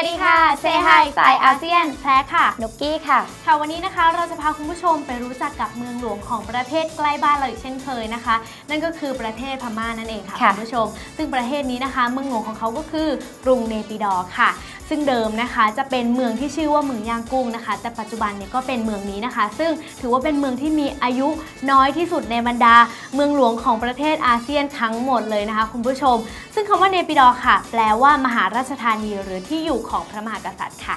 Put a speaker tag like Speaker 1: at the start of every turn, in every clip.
Speaker 1: วัสดีค่ะ เซฮายสายอาเซียน
Speaker 2: แพ้ค่ะ
Speaker 1: นุกกี้ค่ะ
Speaker 2: ค่ะ วันนี้นะคะเราจะพาคุณผู้ชมไปรู้จักกับเมืองหลวงของประเทศใกล้บ้านเราอีกเช่นเคยนะคะ นั่นก็คือประเทศพม่านั่นเองค่ะ
Speaker 1: ค่ะ
Speaker 2: คุณผู้ชม ซึ่งประเทศนี้นะคะ เมืองหลวงของเขาก็คือกรุงเนปิดอร์ค่ะ ซึ่งเดิมนะคะจะเป็นเมืองที่ชื่อว่าเมืองย่างกุ้งนะคะ แต่ปัจจุบันเนี่ยก็เป็นเมืองนี้นะคะ ซึ่งถือว่าเป็นเมืองที่มีอายุน้อยที่สุดในบรรดา เมืองหลวงของประเทศอาเซียนทั้งหมดเลยนะคะ คุณผู้ชม ซึ่งคำว่าเนปิดอร์ค่ะ แปลว่ามหาราชธานีหรือที่อยู่ของพระมหากษัตริย์ค่ะ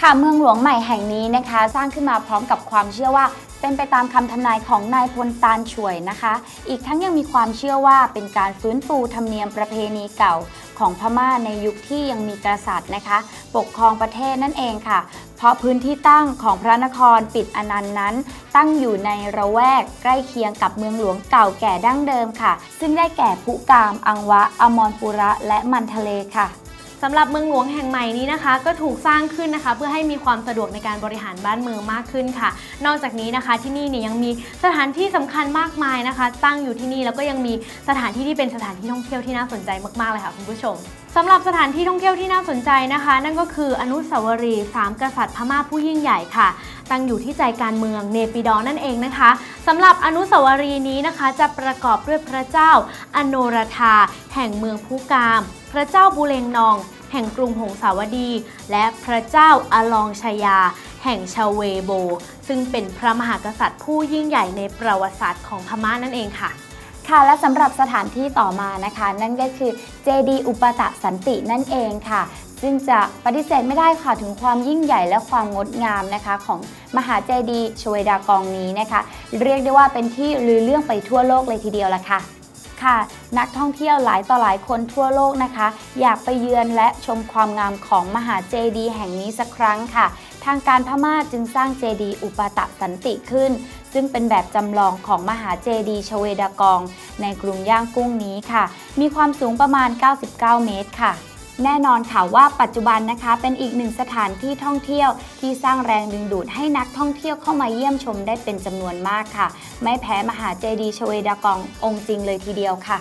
Speaker 1: ค่ะเมืองหลวงใหม่แห่งนี้นะคะ สร้างขึ้นมาพร้อมกับความเชื่อว่า เป็นไปตามคำทำนายของนายพลตาลช่วยนะคะ อีกทั้งยังมีความเชื่อว่าเป็นการฟื้นฟูธรรมเนียมประเพณีเก่าของพม่าในยุคที่ยังมีกษัตริย์นะคะ ปกครองประเทศนั่นเองค่ะ เพราะพื้นที่ตั้งของพระนครปิดอนันต์นั้น ตั้งอยู่ในระแวกใกล้เคียงกับเมืองหลวงเก่าแก่ดั้งเดิมค่ะ ซึ่งได้แก่พุกาม อังวะ อมรปุระและมันทะเลค่ะ
Speaker 2: สำหรับเมืองหลวงแห่งใหม่นี้นะคะ ก็ถูกสร้างขึ้นนะคะ เพื่อให้มีความสะดวกในการบริหารบ้านเมืองมากขึ้นค่ะ นอกจากนี้นะคะที่นี่เนี่ยยังมีสถานที่สำคัญมากมายนะคะ ตั้งอยู่ที่นี่แล้วก็ยังมีสถานที่ที่เป็นสถานที่ท่องเที่ยวที่น่าสนใจมากๆเลยค่ะคุณผู้ชม สำหรับสถานที่ท่องเที่ยวที่น่าสนใจนะคะ นั่นก็คืออนุสาวรีย์สามกษัตริย์พม่าผู้ยิ่งใหญ่ค่ะ ตั้งอยู่ที่ใจกลางเมืองเนปิดอนั่นเองนะคะสำหรับอนุสาวรีย์นี้นะคะ จะประกอบด้วยพระเจ้า อโนรธาแห่งเมืองพูกาม พระเจ้าบูเลงนอง แห่งกรุงหงสาวดี และพระเจ้าอลองชยา แห่งชาเวโบ ซึ่งเป็นพระมหากษัตริย์ผู้ยิ่งใหญ่ในประวัติศาสตร์ของพม่านั่นเองค่ะ
Speaker 1: ค่ะและสำหรับสถานที่ต่อมานะคะ นั่นก็คือเจดีย์อุปตะสันตินั่นเองค่ะ ซึ่งจะปฏิเสธไม่ได้ค่ะถึงความยิ่งใหญ่และความงดงามนะคะ ของมหาเจดีย์ชเวดากองนี้นะคะ เรียกได้ว่าเป็นที่ลือเรื่องไปทั่วโลกเลยทีเดียวละค่ะค่ะนักท่องเที่ยวหลายต่อหลายคนทั่วโลกนะคะ อยากไปเยือนและชมความงามของมหาเจดีย์แห่งนี้สักครั้งค่ะ ทางการพม่าจึงสร้างเจดีย์อุปตะสันติขึ้น ซึ่งเป็นแบบจำลองของมหาเจดีย์ชเวดากอง ในกรุงย่างกุ้งนี้ค่ะ มีความสูงประมาณ 99 เมตรค่ะแน่นอนค่ะว่าปัจจุบันนะคะเป็นอีกหนึ่งสถานที่ท่องเที่ยว ที่สร้างแรงดึงดูดให้นักท่องเที่ยวเข้ามาเยี่ยมชมได้เป็นจำนวนมากค่ะ ไม่แพ้มหาเจดีย์ชเวดากององค์จริงเลยทีเดียวค่ะ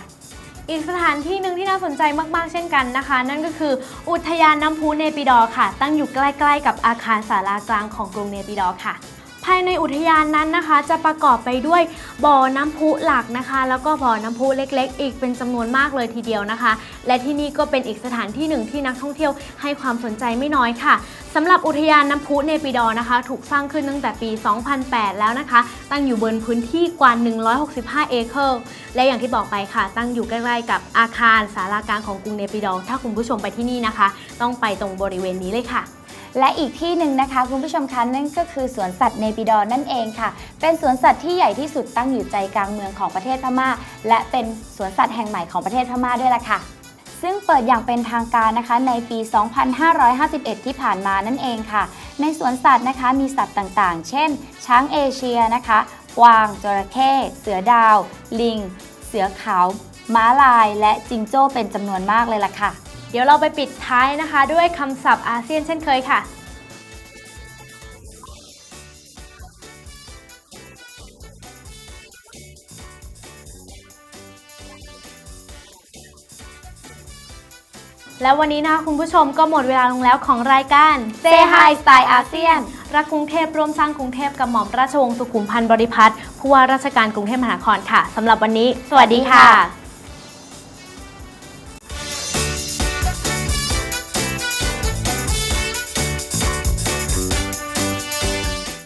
Speaker 2: อีกสถานที่หนึ่งที่น่าสนใจมาก ๆ เช่นกันนะคะ นั่นก็คืออุทยานน้ำพุเนปิดอค่ะ ตั้งอยู่ใกล้ ๆ กับอาคารศาลากลางของกรุงเนปิดอค่ะ ภายในอุทยานนั้นนะคะ จะประกอบไปด้วยบ่อน้ำพุหลักนะคะ แล้วก็บ่อน้ำพุเล็ก ๆ อีกเป็นจำนวนมากเลยทีเดียวนะคะ และที่นี่ก็เป็นอีกสถานที่หนึ่งที่นักท่องเที่ยวให้ความสนใจไม่น้อยค่ะสำหรับอุทยานน้ำพุเนปิดอนะคะ ถูกสร้างขึ้นตั้งแต่ปี 2008 แล้วนะคะ ตั้งอยู่บนพื้นที่กว่า 165 เอเคอร์และอย่างที่บอกไปค่ะ ตั้งอยู่ใกล้ๆกับอาคารศาลากลางของกรุงเนปิดอถ้าคุณผู้ชมไปที่นี่นะคะ ต้องไปตรงบริเวณนี้เลยค่ะ
Speaker 1: และอีกที่หนึ่งนะคะคุณผู้ชมคะนั่นก็คือสวนสัตว์เนปิดอร์นั่นเองค่ะ เป็นสวนสัตว์ที่ใหญ่ที่สุดตั้งอยู่ใจกลางเมืองของประเทศพม่า และเป็นสวนสัตว์แห่งใหม่ของประเทศพม่าด้วยล่ะค่ะซึ่งเปิดอย่างเป็นทางการนะคะในปี 2551 ที่ผ่านมานั่นเองค่ะ ในสวนสัตว์นะคะมีสัตว์ต่างๆ เช่น ช้างเอเชียนะคะกวางจระเข้ เสือดาว ลิง เสือขาว ม้าลาย และจิงโจ้เป็นจำนวนมากเลยล่ะค่ะ
Speaker 2: เดี๋ยวเราไปปิดท้ายนะคะ ด้วยคำศัพท์อาเซียนเช่นเคยค่ะ แล้ววันนี้นะคะคุณผู้ชมก็หมดเวลาลงแล้วของรายการ
Speaker 1: Say Hi Style อาเซียน
Speaker 2: รักกรุงเทพร่วมสร้างกรุงเทพกับหม่อมราชวงศ์สุขุมพันธ์บริพัตรผู้ว่าราชการกรุงเทพมหานครค่ะสำหรับวันนี้ สวัสดีค่ะ